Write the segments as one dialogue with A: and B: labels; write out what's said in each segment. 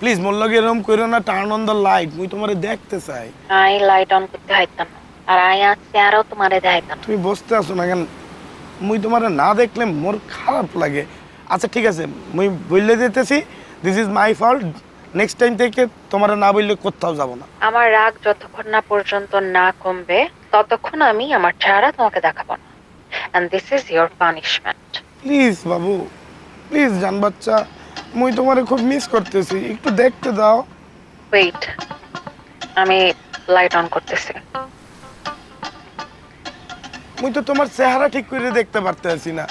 A: Please মোর লগে এরকম কইরো না টার্ন অন দ্য লাইট মুই তোমারে দেখতে চাই।
B: আই লাইট অন করতে হাইতাম আর আই আছে আরও তোমারে দেখাইতাম।
A: তুমি বসতে আছো না কেন? মুই তোমারে না দেখলে মোর খারাপ লাগে। আচ্ছা ঠিক আছে মুই বললে দিতেছি this is my fault next time থেকে তোমারে না বললে কোথাও যাব না।
B: আমার রাগ যতক্ষণ না পর্যন্ত না কমবে ততক্ষণ আমি আমার চেহারা তোমাকে দেখাবো না। And this is your punishment
A: please Babu please জান বাচ্চা। মুই তোমারে খুব মিস করতেছি। একটু দেখতে দাও।
B: ওয়েট আমি লাইট অন করতেছি।
A: মুই তো তোমার চেহারা ঠিক করে দেখতে পারতেছি না।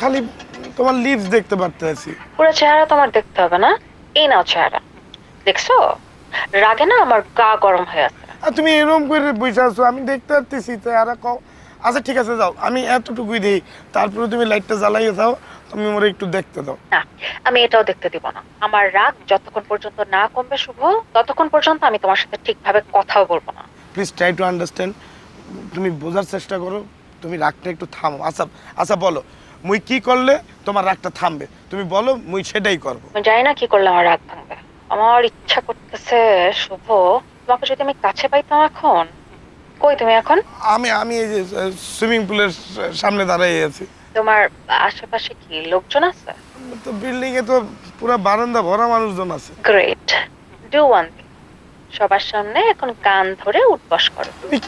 A: খালি তোমার লিপস দেখতে পারতেছি।
B: পুরো চেহারা তোমার দেখতে হবে না? এই নাও চেহারা। দেখছ? রাগে না আমার গা গরম হয়ে আছে।
A: আর তুমি এরকম করে বসে আছো আমি দেখতে পারতেছি চেহারা কও। আচ্ছা ঠিক আছে যাও। আমি এতটুকুই দিই। তারপরে তুমি লাইটটা জ্বালাইয়ে যাও তুমি মোরে একটু দেখতে দাও।
B: না আমি এটাও দেখতে দিব না। আমার রাগ যতক্ষণ পর্যন্ত না কমবে শুভ ততক্ষণ পর্যন্ত আমি তোমার সাথে ঠিকভাবে কথাও বলব না।
A: প্লিজ ট্রাই টু আন্ডারস্ট্যান্ড তুমি বোঝার চেষ্টা করো তুমি রাগটা একটু থামো আচ্ছা আচ্ছা বলো মুই কি করলে তোমার রাগটা থামবে? তুমি বলো মুই সেটাই করব।
B: আমি জানি না কি করলে আমার রাগ ভাঙবে আমার ইচ্ছা করতেছে শুভ তোমাকে যদি আমি কাছে পাইতাম এখন কই তুমি এখন?
A: আমি আমি এই যে সুইমিং পুলের সামনে দাঁড়াই আছি।
B: তোমার আশেপাশে কি লোকজন আছে?
A: তো বিল্ডিং এ তো পুরো বারান্দা ভরা মানুষজন আছে।
B: গ্রেট ডু ওয়ান সবার সামনে এখন কান ধরে উঠবস করো।
A: তুমি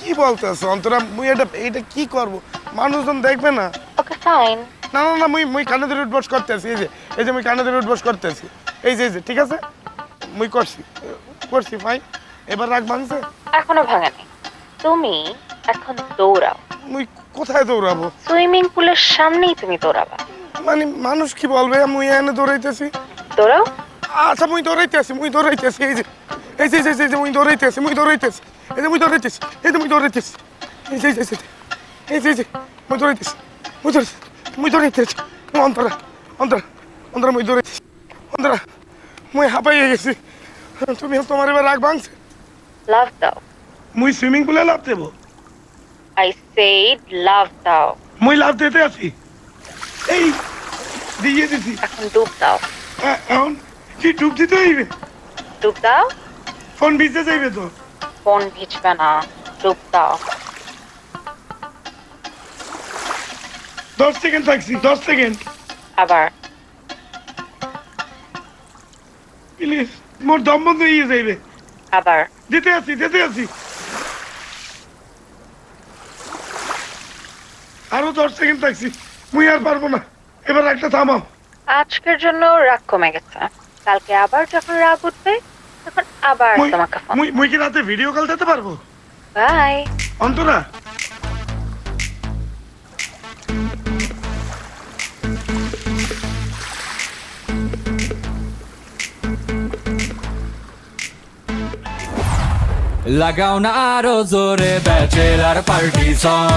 A: কি বলতেছো? অন্তরা মুই এটা এটা কি করব? মানুষজন দেখবে না?
B: ওকে ফাইন
A: না না না মুই মুই কানে ধরে উঠবস করতেছি। এই যে এই যে মুই কানে ধরে উঠবস করতেছি। এই যে এই যে ঠিক আছে? মুই করছি। করছি ফাইন এবার রাগ ভাঙছে?
B: এখনও ভাঙেনি তুমি এখন দৌড়াও
A: মুই কোথায় দৌড়াবো
B: সুইমিং পুলের সামনেই তুমি দৌড়াবা
A: মানে মানুষ কি বলবে মুই এনে দৌড়াইতেছি
B: দৌড়াও
A: আচ্ছা মুই দৌড়াইতেছি মুই দৌড়াইতেছি এই যে এই যে এই যে, মুই দৌড়াইতেছি মুই দৌড়াইতেছি এই যে মুই দৌড়াইতেছি এই যে মুই দৌড়াইতেছি এই যে এই যে, এই যে এই যে এই যে মুই দৌড়াইতেছি মুই দৌড়াইতেছি মুই দৌড়াইতেছি অন্তরা অন্তরা অন্তরা মুই দৌড়াইতেছি অন্তরা মুই হাঁপাইয়ে গেছি তুমি তোমার এবার রাগ ভাঙছে
B: লাভ দাও
A: মুই সুইমিং পুলে লাভ দেবো।
B: আই সেড লাভ দাও।
A: মুই লাভ দিতে আছি। এই দিয়ে দিছি।
B: এখন ডুব দাও।
A: এখন কি ডুব দিতে হইবে?
B: ডুব দাও।
A: ফোন ভিজতে যাইবে তো?
B: ফোন ভিজবে না ডুব দাও।
A: দশ সেকেন্ড থাকছি দশ সেকেন্ড।
B: আবার।
A: প্লিজ মোর দম বন্ধ হয়ে যাইবে।
B: আবার।
A: দিতে আছি দিতে আছি। আরও দশ সেকেন্ড থাকছি। মুই আর পারব না। এবার একটা থামাও।
B: আজকের জন্য রাগ কমে গেছে। কালকে আবার যখন রাগ উঠবে তখন আবার তোমাকে ফোন
A: মুই মুই কি রাতে ভিডিও কল দিতে পারব?
B: বাই
A: অন্তরা।
C: লাগাও না আরও জোরে ব্যাচেলার পার্টি সং